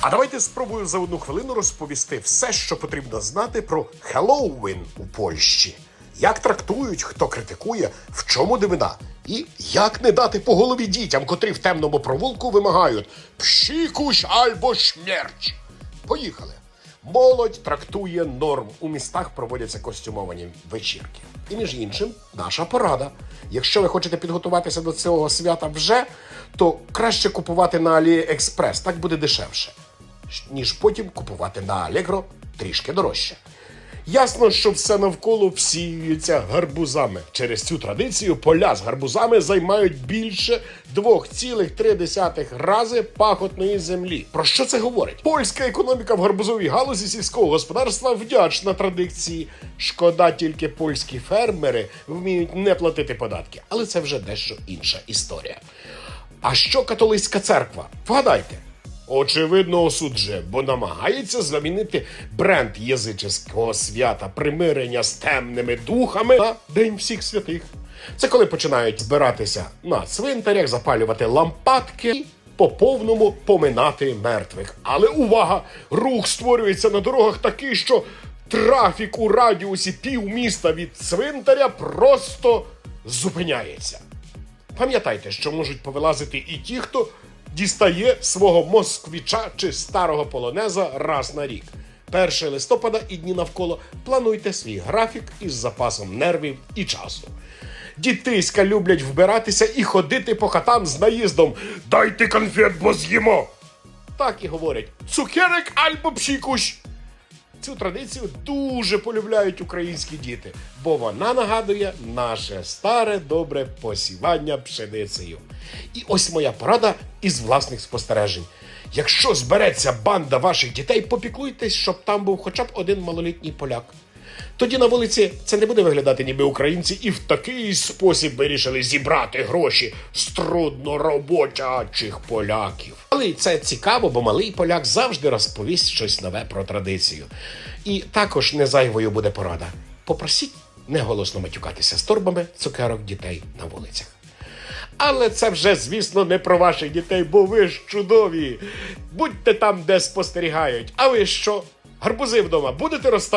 А давайте спробую за одну хвилину розповісти все, що потрібно знати про Хеллоуін у Польщі. Як трактують, хто критикує, в чому дивина, і як не дати по голові дітям, котрі в темному провулку вимагають пшікусь або смерч. Поїхали. Молодь трактує норм. У містах проводяться костюмовані вечірки. І між іншим, наша порада. Якщо ви хочете підготуватися до цього свята вже, то краще купувати на AliExpress, так буде дешевше, ніж потім купувати на Allegro трішки дорожче. Ясно, що все навколо всіюється гарбузами. Через цю традицію поля з гарбузами займають більше 2,3 рази пахотної землі. Про що це говорить? Польська економіка в гарбузовій галузі сільського господарства вдячна традиції. Шкода, тільки польські фермери вміють не платити податки, але це вже дещо інша історія. А що католицька церква? Вгадайте. Очевидно, осуджує, бо намагається замінити бренд язичського свята примирення з темними духами на День всіх святих. Це коли починають збиратися на цвинтарях, запалювати лампадки і по повному поминати мертвих. Але увага! Рух створюється на дорогах такий, що трафік у радіусі пів міста від цвинтаря просто зупиняється. Пам'ятайте, що можуть повилазити і ті, хто дістає свого москвіча чи старого полонеза раз на рік. 1 листопада і дні навколо плануйте свій графік із запасом нервів і часу. Дітиська люблять вбиратися і ходити по хатам з наїздом. Дайте конфет, бо з'їмо. Так і говорять: цукерик альбо пшікуш. Цю традицію дуже полюбляють українські діти, бо вона нагадує наше старе добре посівання пшеницею. І ось моя порада із власних спостережень. Якщо збереться банда ваших дітей, попіклуйтесь, щоб там був хоча б один малолітній поляк. Тоді на вулиці це не буде виглядати, ніби українці, і в такий спосіб вирішили зібрати гроші з трудноробочих поляків. Але це цікаво, бо малий поляк завжди розповість щось нове про традицію. І також не зайвою буде порада. Попросіть неголосно матюкатися з торбами цукерок дітей на вулицях. Але це вже, звісно, не про ваших дітей, бо ви ж чудові. Будьте там, де спостерігають. А ви що? Гарбузи вдома будете розставляти?